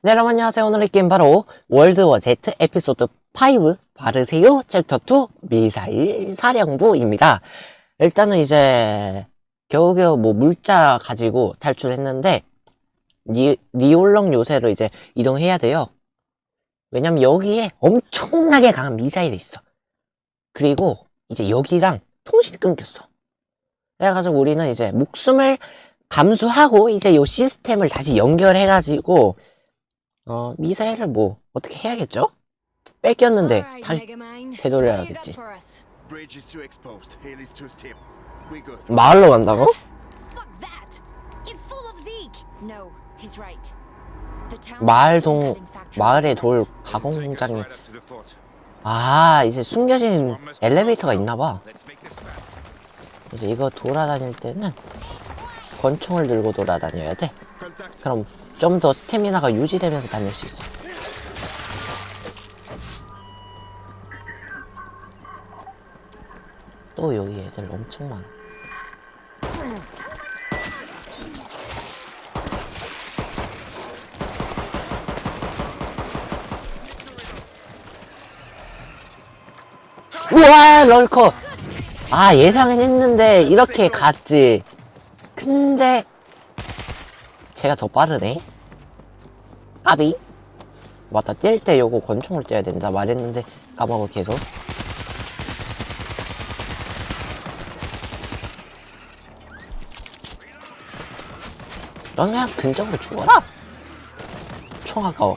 네, 여러분 안녕하세요. 오늘의 게임 바로 월드워 Z 에피소드 5 바르세요 챕터 2 미사일 사령부입니다. 일단은 이제 겨우겨우 뭐 물자 가지고 탈출했는데 니, 니올렁 요새로 이제 이동해야 돼요. 왜냐면 여기에 엄청나게 강한 미사일이 있어. 그리고 이제 여기랑 통신이 끊겼어. 그래가지고 우리는 이제 목숨을 감수하고 이제 요 시스템을 다시 연결해가지고 어 미사일을 뭐 어떻게 해야겠죠? 뺏겼는데 다시 되돌려야겠지. 마을로 간다고? 마을 동 left. 돌 가공장이 the fort. 아 이제 숨겨진 엘리베이터가 있나봐. 이제 이거 돌아다닐 때는 권총을 들고 돌아다녀야 돼. 그럼 좀 더 스태미나가 유지되면서 다닐 수 있어. 또 여기 애들 엄청 많아. 우와 럴커 아 예상은 했는데 이렇게 갔지 근데 제가 더 빠르네. 까비. 맞다 뛸 때 요거 권총을 떼야 된다 말했는데 까먹어 계속. 넌 그냥 근접으로 죽어라. 총 아까워.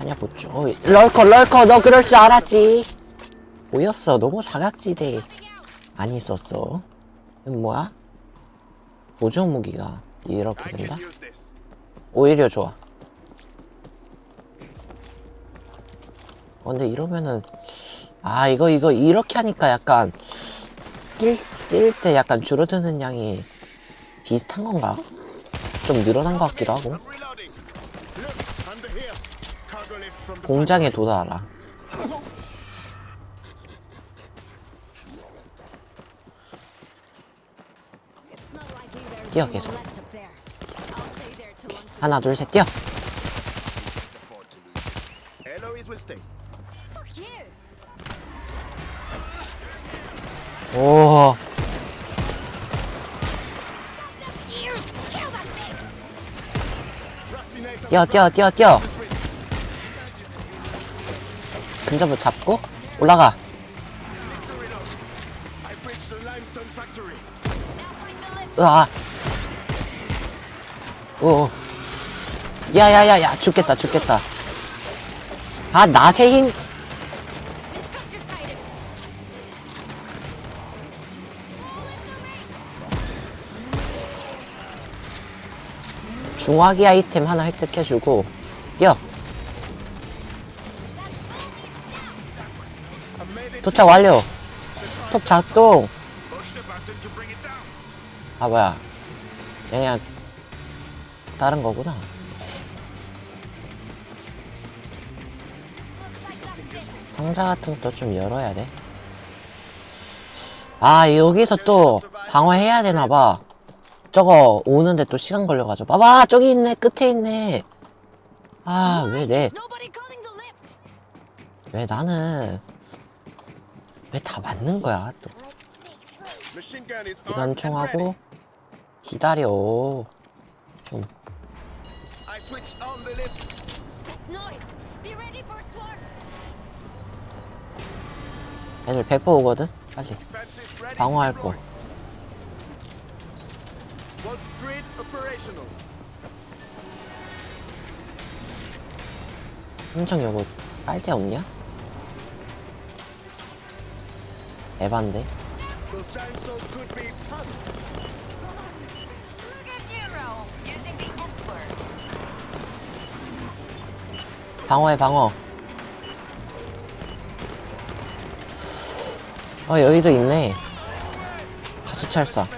아니야 보죠 어이, 럴커 럴커 너 그럴 줄 알았지. 보였어. 너무 사각지대에 안 있었어. 이건 뭐야? 보조 무기가 이렇게 된다? 오히려 좋아. 어, 근데 이러면은 아 이거 이거 이렇게 하니까 약간 뛸 때 약간 줄어드는 양이 비슷한 건가? 좀 늘어난 것 같기도 하고. 공장에 도달하라 뛰어, 계속. 하나 둘 셋 뛰어! 오. 뛰어 뛰어 뛰어 뛰어 근접을 잡고 올라가. 으아 오 야야야야 죽겠다 죽겠다 아 낫의 힘! 중화기 아이템 하나 획득해주고 뛰어. 도착 완료 톱 작동. 아 뭐야 그냥 다른 거구나 상자 같은 것도 좀 열어야 돼. 아, 여기서 또 방어해야 되나봐. 저거 오는데 또 시간 걸려가지고. 봐봐, 저기 있네, 끝에 있네. 아, 왜 내? 왜 나는, 왜 다 맞는 거야, 또. 기관총하고, 기다려. 좀, I switched on the lift. That noise! Be ready for swarm! 애들 100% 오거든? 빨리. Defenses ready. 방어할 거. Vault grid operational. 함정 요거 깔데 없냐? 에반데? Those giant souls could be fun. Look at Nero using the 방어해 방어. 어 여기도 있네. boom.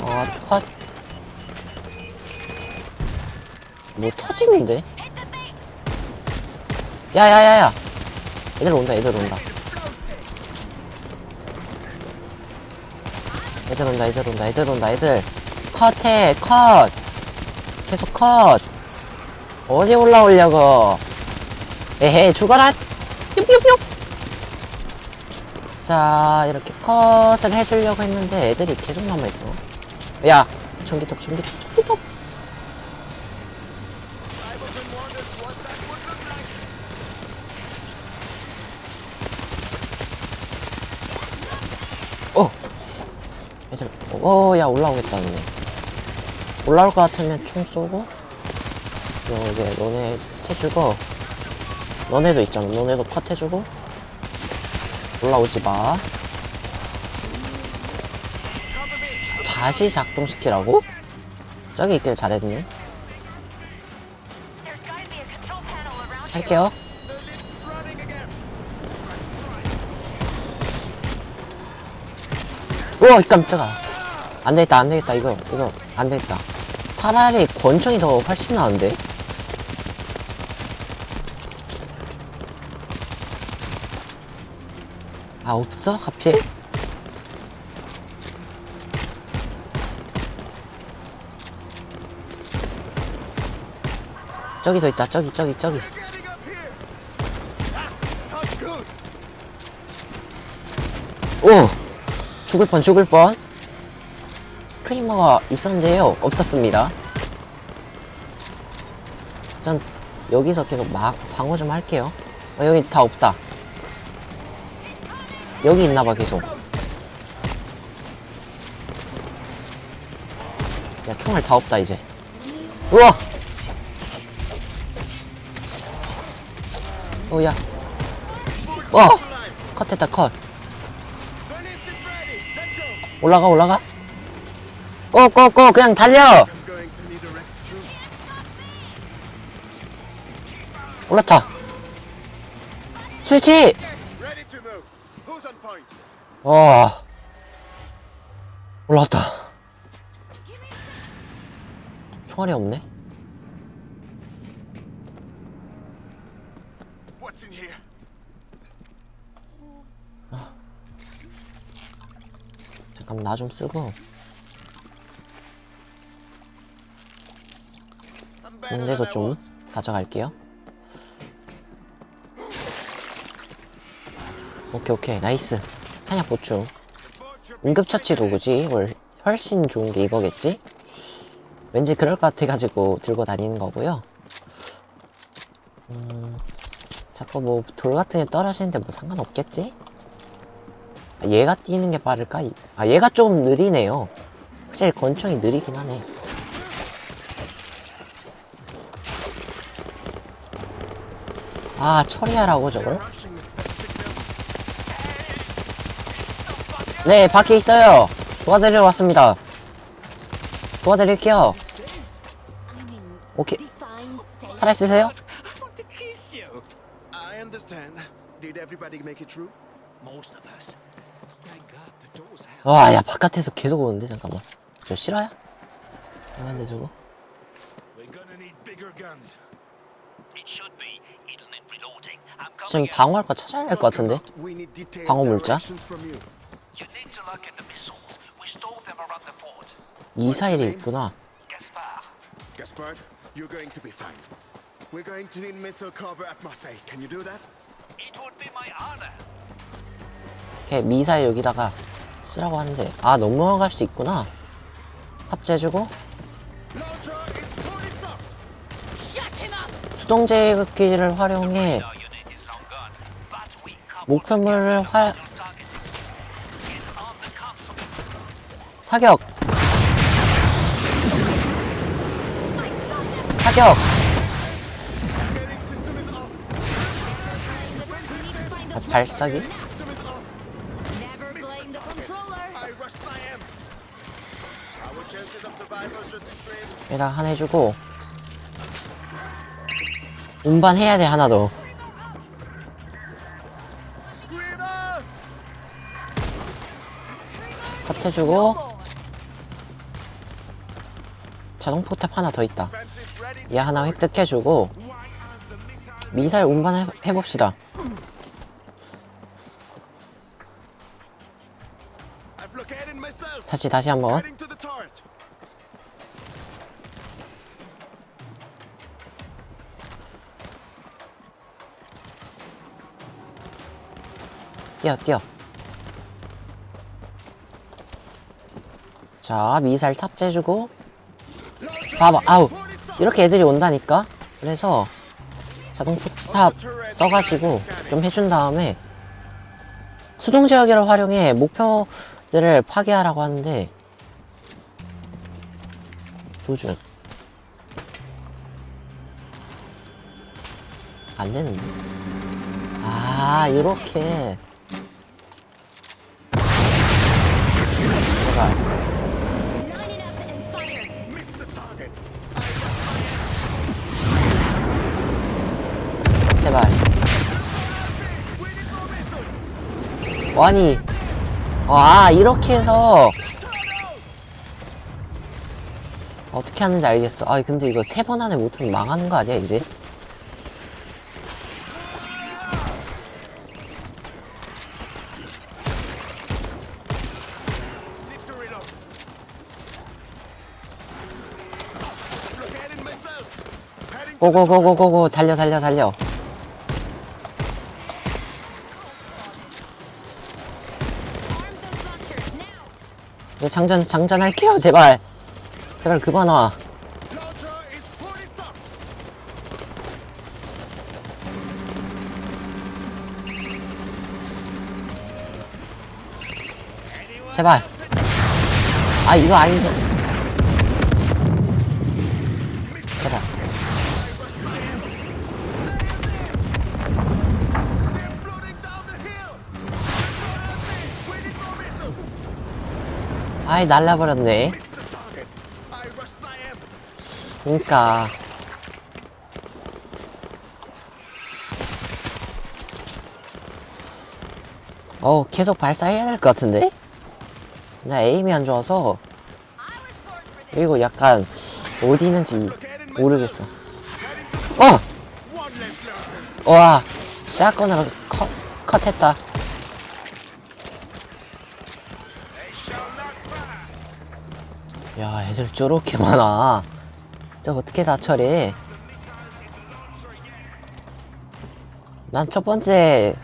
어컷뭐 뭐 터지는데? 야야야야. 애들 온다 애들 온다. 애들 온다 애들 온다 애들 온다 애들. 컷해 컷. 계속 컷 어디 올라오려고? 에헤 죽어라. 뿅뿅뿅 자 이렇게 컷을 해주려고 했는데 애들이 계속 남아있어. 야 전기톱 전기톱 전기톱. 어. 애들 어야 올라오겠다 너네. 올라올 것 같으면 총 쏘고 여기 너네 해주고 너네도 있잖아. 너네도 컷 해주고 올라오지 마. 다시 작동시키라고? 저기 있길 잘했네. 할게요. 우와 깜짝아. 안되겠다 안되겠다. 이거 이거 안되겠다. 차라리 권총이 더 훨씬 나은데 아 없어 하필 저기 더 있다 저기 저기 저기. 오! 죽을 뻔, 죽을 뻔. 스크리머가 있었는데요. 없었습니다. 전 여기서 계속 막 방어 좀 할게요. 어, 여기 다 없다. 여기 있나봐, 계속. 야, 총알 다 없다, 이제. 우와! 오, 야. 와! 컷했다, 컷. 올라가 올라가 꼬꼬꼬 그냥 달려. 올라타 스위치. 와 올라왔다 총알이 없네? 잠깐만 나좀 쓰고 군대도 좀. 가져갈게요 오케이 오케이 나이스 탄약 보충 응급처치 도구지 뭘 훨씬 좋은 게 이거겠지? 왠지 그럴 것 같아가지고 들고 다니는 거고요 음, 자꾸 뭐 돌 같은 게 떨어지는데 뭐 상관없겠지? 아, 얘가 뛰는 게 빠를까? 이- 아 얘가 좀 느리네요 확실히 권총이 느리긴 하네 아 처리하라고 저걸? 네 밖에 있어요 도와드리러 왔습니다 도와드릴게요 오케이. 살아있으세요? I understand. Did everybody make it through? Most of us. Thank God the door's held. 와야 바깥에서 계속 오는데 잠깐만 저 실화야? 안돼 저거 We're gonna need bigger guns. It should be. It'll need reloading. I'm 지금 coming in. 방어할 거 찾아야 될 것 같은데 방어 물자? Directions from you. You need to look in the missiles. We stole them around the fort. 미사일이 있구나 Gaspar. Gaspard, you're going to be fine. We're going to need missile cover at Marseille. Can you do that? It would be my honor. 이렇게 미사일 여기다가 쓰라고 하는데 아 넘어갈 수 있구나 탑재해주고 Launcher is fully stocked. Shut him up! 수동 제극기를 활용해 목표물을 활 targeting. Get on the console. 사격 사격 아, 발사기. 여기다 하나 해주고 운반 해야 돼 하나 더 Screamer! 컷 해주고 자동 포탑 하나 더 있다 얘 하나 획득해주고 미사일 운반 해 봅시다 I've Locating missiles. 다시 다시 한번. 뛰어 뛰어 자 미사일 탑재해주고 봐봐. 아우 이렇게 애들이 온다니까? 그래서 자동 포탑 써가지고 좀 해준 다음에 수동 제어기를 활용해 목표들을 파괴하라고 하는데 조준. 안 되는데. 아 이렇게 아니 아 이렇게 해서 어떻게 하는지 알겠어. 아 근데 이거 세 번 안에 못하면 망하는 거 아니야 이제? 고고고고고고 달려 달려 달려 이제 장전 장전할게요 제발. 제발 그만 와. 제발. 아 이거 아닌데 아이 날라버렸네. 그니까 어 계속 발사해야 될 것 같은데? 나 에임이 안 좋아서 그리고 약간 어디 있는지 모르겠어 어! 와 샷건으로 컷, 컷했다 야 애들 저렇게 많아 저 어떻게 다 처리해 난 첫 번째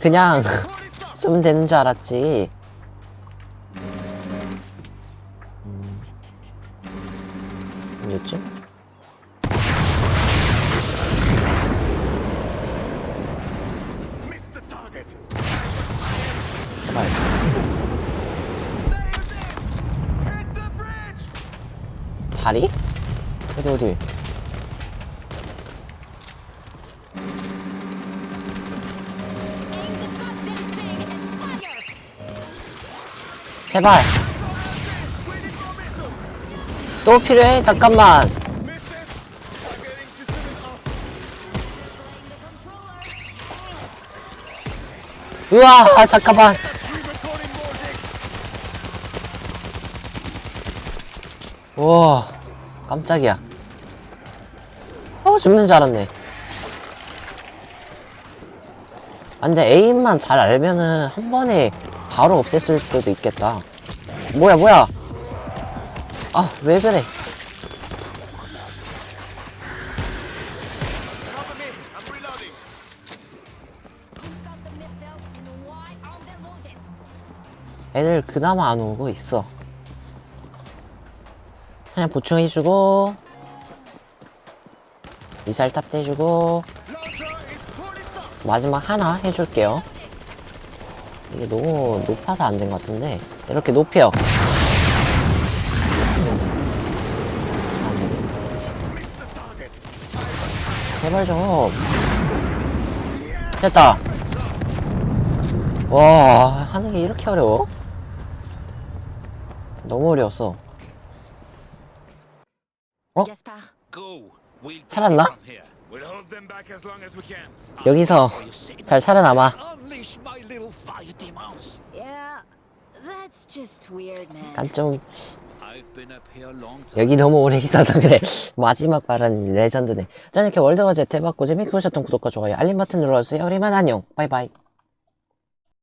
그냥. 좀 되는 줄 알았지 다리? 어디 어디? 제발. 또 필요해? 잠깐만. 우와 아, 잠깐만. 우와 깜짝이야 어 죽는 줄 알았네 아 근데 에임만 잘 알면은 한 번에 바로 없앴을 수도 있겠다 뭐야 뭐야 아 왜 그래? 애들 그나마 안 오고 있어 그냥 보충해주고 미사일 fully stocked. 마지막 하나 해줄게요. 이게 너무 높아서 안 된 것 같은데 이렇게 높여. 제발 좀. 됐다. 와 하는 게 이렇게 어려워? 너무 어려웠어. We can. 여기서 잘 살아남아. 난 좀. 여기 너무 오래 있어서 그래. 마지막 발언 레전드네. 전 이렇게 월드와 제트 해봤고 재밌게 보셨던 구독과 좋아요, 알림 버튼 눌러주세요. 그러면 안녕. 바이바이.